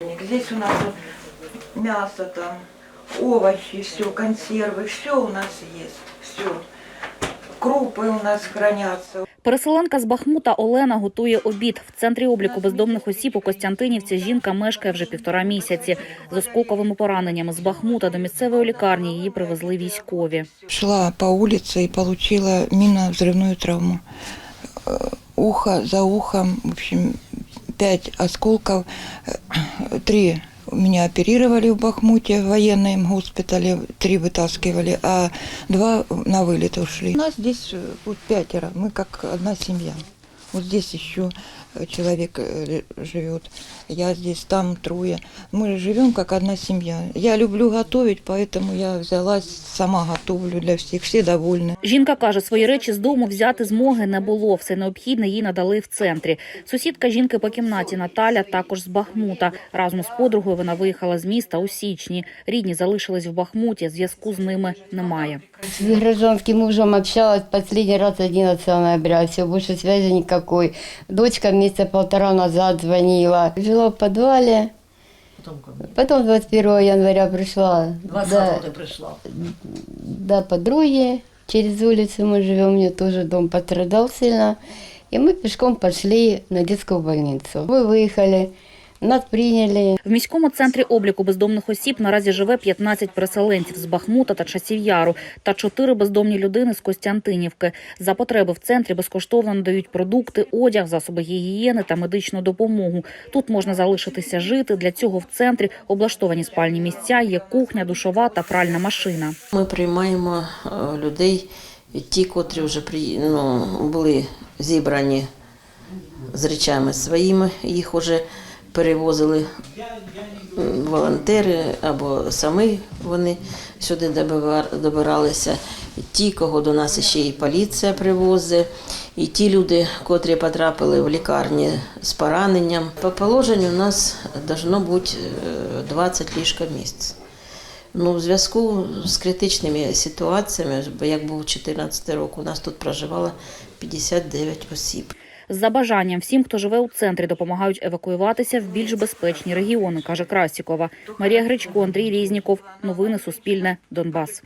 Здесь у нас вот мясо там, овощи, все, консервы, все у нас есть, все. Крупы у нас хранятся. Переселенка з Бахмута Олена готує обід. В центрі обліку бездомних осіб у Костянтинівці жінка мешкає вже півтора місяці. З осколковими пораненнями з Бахмута до місцевої лікарні її привезли військові. Шла по улице и получила минно-взрывную травму. Э, Ухо за ухом, в общем, пять осколков. Э, Три меня оперировали в Бахмуте, в военном госпитале, три вытаскивали, а два на вылет ушли. У нас здесь э, вот пятеро, мы как одна семья. Вот здесь еще э, человек э, живет, я здесь, там трое. Мы живем как одна семья. Я люблю готовить, поэтому я взялась, сама готовлю для всех, все довольны. Жінка каже, свої речі з дому взяти змоги не було. Все необхідне їй надали в центрі. Сусідка жінки по кімнаті Наталя також з Бахмута. Разом з подругою вона виїхала з міста у січні. Рідні залишились в Бахмуті. Зв'язку з ними немає. С гражданским мужем общалась последний раз 11 ноября, все, больше связи никакой. Дочка месяца полтора назад звонила. Жила в подвале, Потом ко мне. потом 21 января пришла 20 до, ты пришла. до подруги. Через улицу мы живем, у нее тоже дом пострадал сильно. И мы пешком пошли на детскую больницу. Мы выехали, нас приняли. В міському центрі обліку бездомних осіб наразі живе 15 переселенців з Бахмута та Часів Яру та 4 бездомні людини з Костянтинівки. За потреби в центрі безкоштовно надають продукти, одяг, засоби гігієни та медичну допомогу. Тут можна залишитися жити. Для цього в центрі облаштовані спальні місця, є кухня, душова та пральна машина. Ми приймаємо е, людей, ті, котрі вже при, ну, були зібрані з речами своїми, їх вже перевозили волонтери або самі вони сюди добиралися. Ті, кого до нас ще і поліція привозить, і ті люди, котрі потрапили в лікарні з пораненням. По положенню у нас должно бути е, 20 ліжка в місяць. Ну, в зв'язку з критичними ситуаціями, як був 14 рік, у нас тут проживало 59 осіб. За бажанням всім, хто живе у центрі, допомагають евакуюватися в більш безпечні регіони, каже Красікова. Марія Гречко, Андрій Різніков. Новини Суспільне. Донбас.